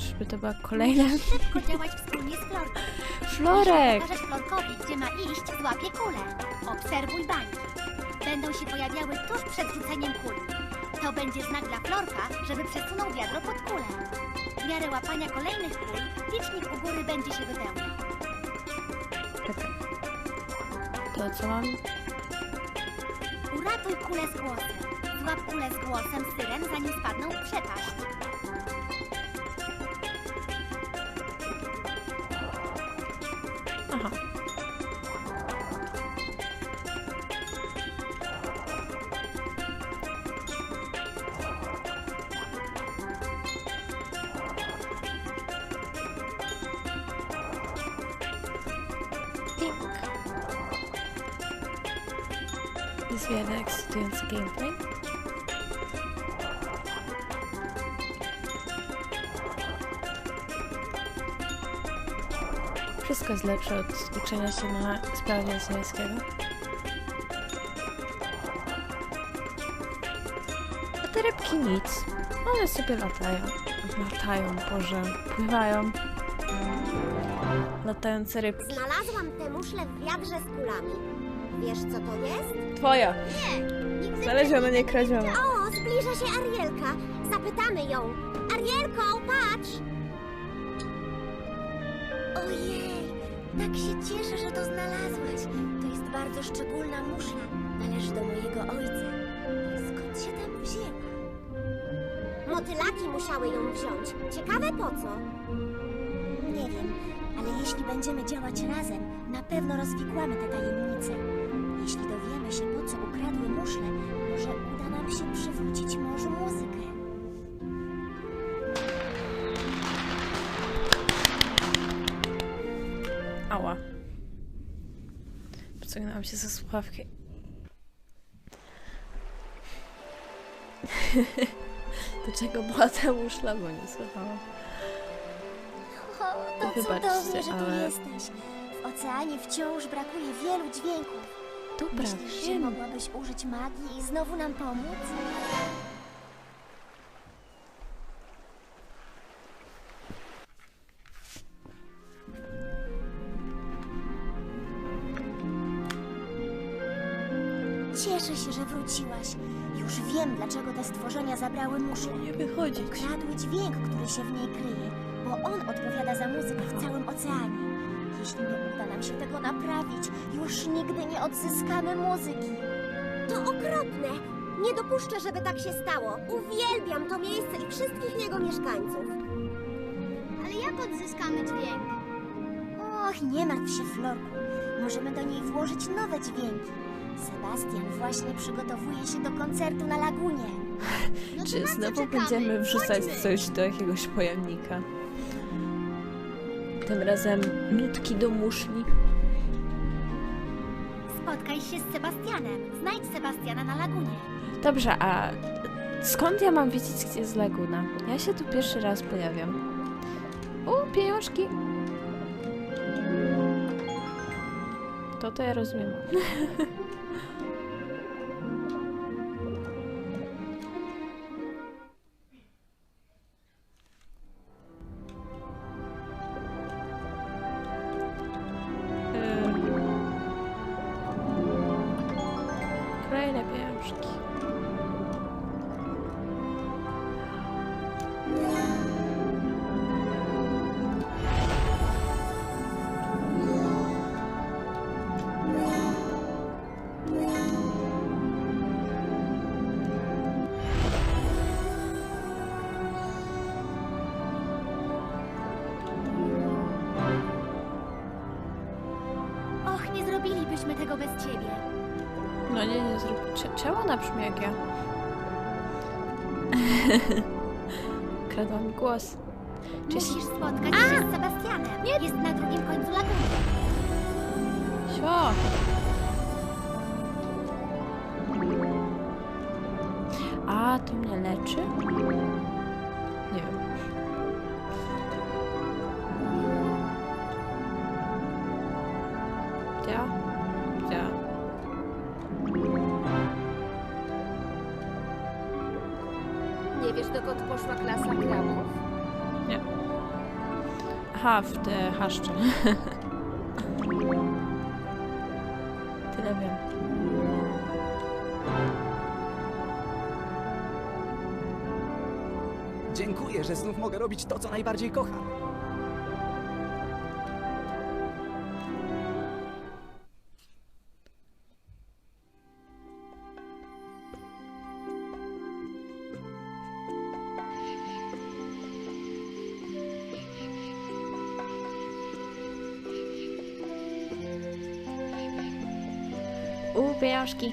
Czyżby to była kolejna... Szybko działać wspólnie z Florką. Florek! Pokażesz Florkowi, gdzie ma iść, złapie kulę. Obserwuj bańki. Będą się pojawiały tuż przed rzuceniem kuli. To będzie znak dla Florka, żeby przesunął wiadro pod kulę. W miarę łapania kolejnych kul, licznik u góry będzie się wypełniał. To co mam? Uratuj kulę z głosem. Złap kulę z głosem syren, zanim spadną w przepaść. Pink. Jest wiele ekscytujący gameplay. Wszystko jest lepsze od uczenia się na z niemieckiego. A te rybki nic. One sobie latają. Latają, Boże. Pływają. Latające rybki. Znalazłam tę muszlę w wiadrze z kulami. Wiesz, co to jest? Twoja. Nigdy Znaleziona, nie kradziona. O, zbliża się Arielka. Zapytamy ją. Arielko, patrz! Ojej, tak się cieszę, że to znalazłaś. To jest bardzo szczególna muszla. Należy do mojego ojca. Skąd się tam wzięła? Motylaki musiały ją wziąć. Ciekawe po co? Ale jeśli będziemy działać razem, na pewno rozwikłamy tę tajemnicę. Jeśli dowiemy się, po co ukradły muszle, może uda nam się przywrócić morzu muzykę. Ała. Pociągnęłam się ze słuchawki. Do czego była ta muszla, bo nie słuchałam. O, to Wybaczcie, cudownie, że tu ale- jesteś. W oceanie wciąż brakuje wielu dźwięków. Dobra, Myślisz, że wiem. mogłabyś użyć magii i znowu nam pomóc? Cieszę się, że wróciłaś. Już wiem, dlaczego te stworzenia zabrały muszlę. Nie wychodzić. Kradły dźwięk, który się w niej kryje, bo on odpowiada za muzykę w całym oceanie. Jeśli nie uda nam się tego naprawić, już nigdy nie odzyskamy muzyki. To okropne. Nie dopuszczę, żeby tak się stało. Uwielbiam to miejsce i wszystkich jego mieszkańców. Ale jak odzyskamy dźwięk? Och, nie martw się, Florku. Możemy do niej włożyć nowe dźwięki. Sebastian właśnie przygotowuje się do koncertu na lagunie. No Czy znowu będziemy wrzucać coś do jakiegoś pojemnika? Tym razem nutki do muszli. Spotkaj się z Sebastianem. Znajdź Sebastiana na lagunie. Dobrze, a skąd ja mam wiedzieć, gdzie jest laguna? Ja się tu pierwszy raz pojawiam. O, pieniążki! To to ja rozumiem. Nie zrobilibyśmy tego bez ciebie. No nie, nie zrób. Cze- Czemu ona brzmi jak ja? Kradła mi głos. Cześć. Musisz spotkać się z Sebastianem. Jest na drugim końcu laguny. Sio! A, to mnie leczy? Dokąd poszła klasa krabów? Nie. Aha, w te haszcze. Tyle wiem. Dziękuję, że znów mogę robić to, co najbardziej kocham. Pieniążki.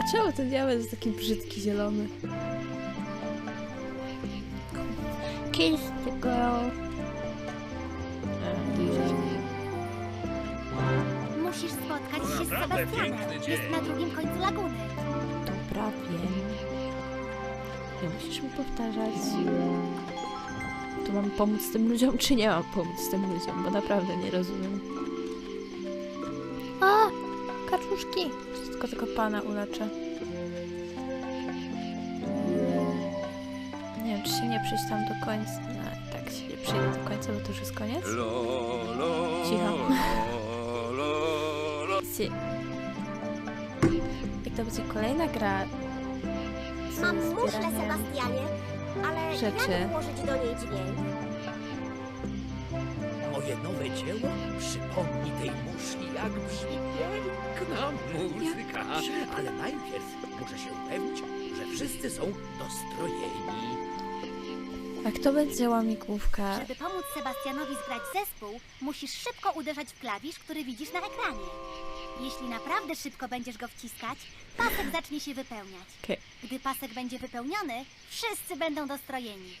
A czemu ten diabeł jest taki brzydki, zielony? Kiss the girl. Musisz spotkać się z Naprawdę Sebastianem. piękny dzień. Jest na drugim końcu laguny. Dobra, wiem. Nie musisz mi powtarzać. To mam pomóc tym ludziom, czy nie mam pomóc tym ludziom? Bo naprawdę nie rozumiem. O! Kaczuszki! Czy tylko tego pana uleczę? Nie wiem, czy się nie przyjść tam do końca. No, tak się nie przyjdę do końca, bo to już jest koniec. Cicho. Si- Jak to będzie kolejna gra? Mam muszlę, zbieraniem- Sebastianie, ale Rzeczy. jak włożyć do niej dźwięk? Moje nowe dzieło przypomni tej muszli, jak brzmi piękna muzyka. Ale najpierw muszę się upewnić, że wszyscy są dostrojeni. A kto będzie łamigłówka? Żeby pomóc Sebastianowi zgrać zespół, musisz szybko uderzać w klawisz, który widzisz na ekranie. Jeśli naprawdę szybko będziesz go wciskać, pasek zacznie się wypełniać. Okej. Gdy pasek będzie wypełniony, wszyscy będą dostrojeni.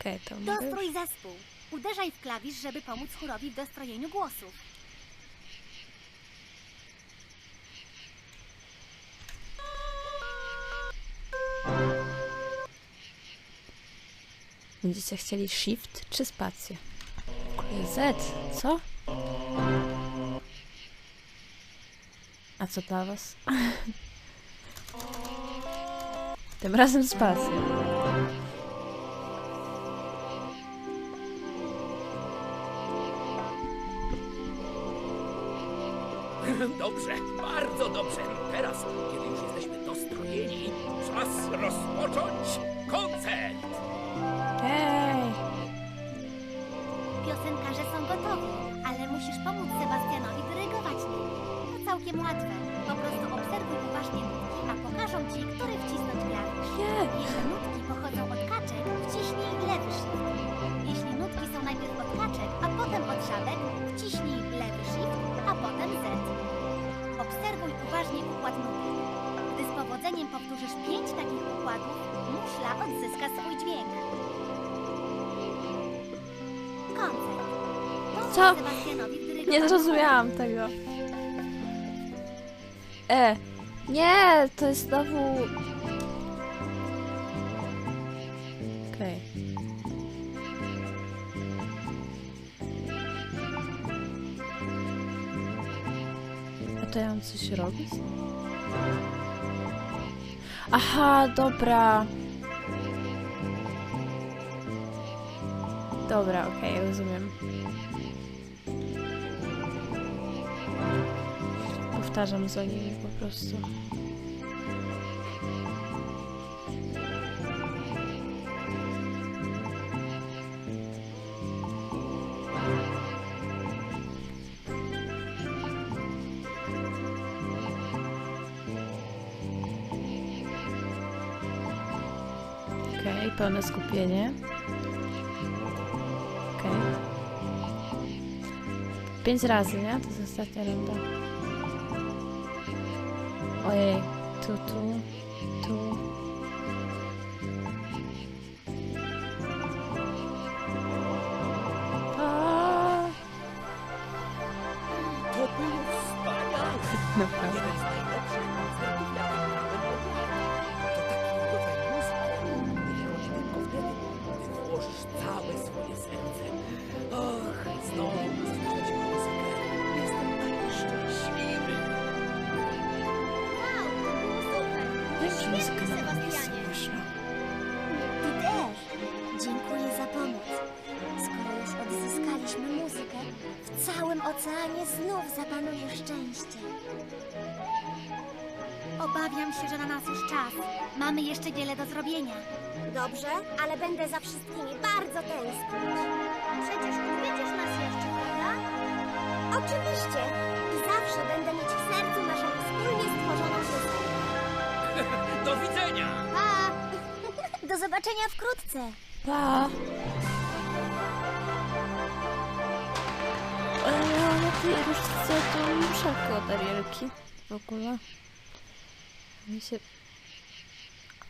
Okej, to mogę już? Dostrój zespół. Uderzaj w klawisz, żeby pomóc chórowi w dostrojeniu głosów. Będziecie chcieli shift czy spację? Z, co? A co dla was? Tym razem spację. Dobrze, bardzo dobrze. Teraz, kiedy już jesteśmy dostrojeni, czas rozpocząć koncert. Hej! Piosenkarze są gotowi, ale musisz pomóc Sebastianowi dyrygować nimi. To całkiem łatwe. Po prostu obserwuj uważnie nutki, a pokażą ci, który wcisnąć klawisz. Nie! Jeśli nutki pochodzą od kaczek, wciśnij lewy shift. Jeśli nutki są najpierw od kaczek, a potem od żabek, wciśnij lewy shift, a potem Z. Obserwuj uważnie układ nutek. Gdy z powodzeniem powtórzysz pięć takich układów, muszla odzyska swój dźwięk. Koncert. Pomóż Co? Sebastianowi Nie zrozumiałam tego. E! Nie! To jest znowu... Okej. A to ja mam coś robić? Aha, dobra. Dobra, okej, rozumiem. Powtarzam za nimi po prostu. Okej, pełne skupienie. Okej. Pięć razy, nie? To jest ostatnia runda. Ojej, tu, jest Sebastianie. Ty też. Dziękuję za pomoc. Skoro już odzyskaliśmy muzykę, w całym oceanie znów zapanuje szczęście. Obawiam się, że na nas już czas. Mamy jeszcze wiele do zrobienia. Dobrze, ale będę za wszystkimi bardzo tęsknić. Zobaczenia wkrótce. Pa! Ale na tej różdżce to muszarkę od Arielki w ogóle. Mi się...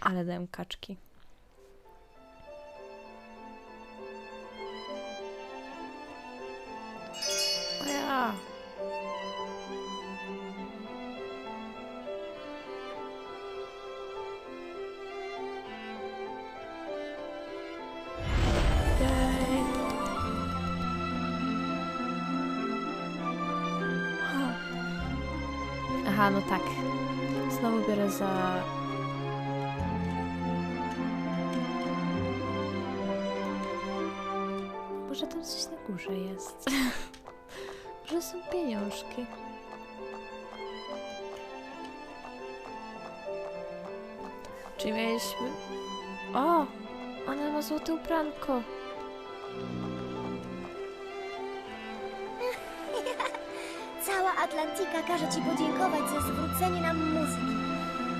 Ale dałem kaczki. Aha, no tak. Znowu biorę za... Może tam coś na górze jest. Może są pieniążki. Czy mieliśmy... O! Ona ma złote ubranko. Atlantika każe Ci podziękować za zwrócenie nam muzyki.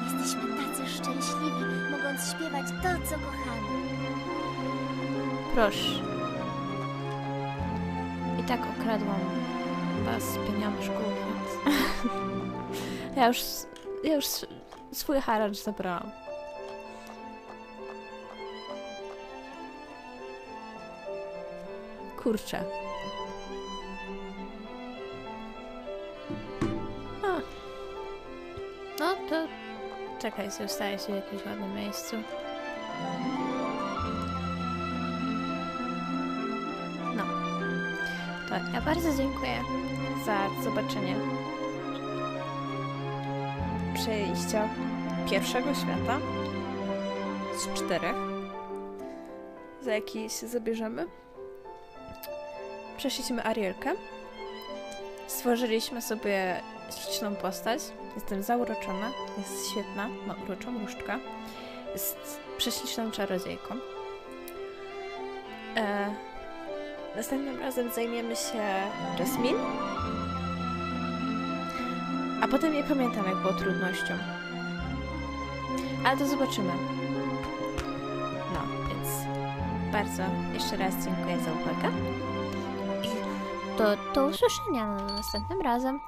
Jesteśmy tacy szczęśliwi, mogąc śpiewać to, co kochamy. Proszę. I tak okradłam was pieniążków, więc... ja już... Ja już swój haracz zabrałam. Kurczę. Czekaj, zostaje się w jakimś ładnym miejscu. No. To ja bardzo dziękuję za zobaczenie przejścia pierwszego świata z czterech, za jaki się zabierzemy. Przeszliśmy Arielkę. Stworzyliśmy sobie śliczną postać. Jestem zauroczona. Jest świetna. Ma uroczą różdżkę. Jest prześliczną czarodziejką. E, Następnym razem zajmiemy się Jasmine. A potem nie pamiętam, jak było trudnością. Ale to zobaczymy. No, więc bardzo jeszcze raz dziękuję za uwagę. Do, do usłyszenia następnym razem.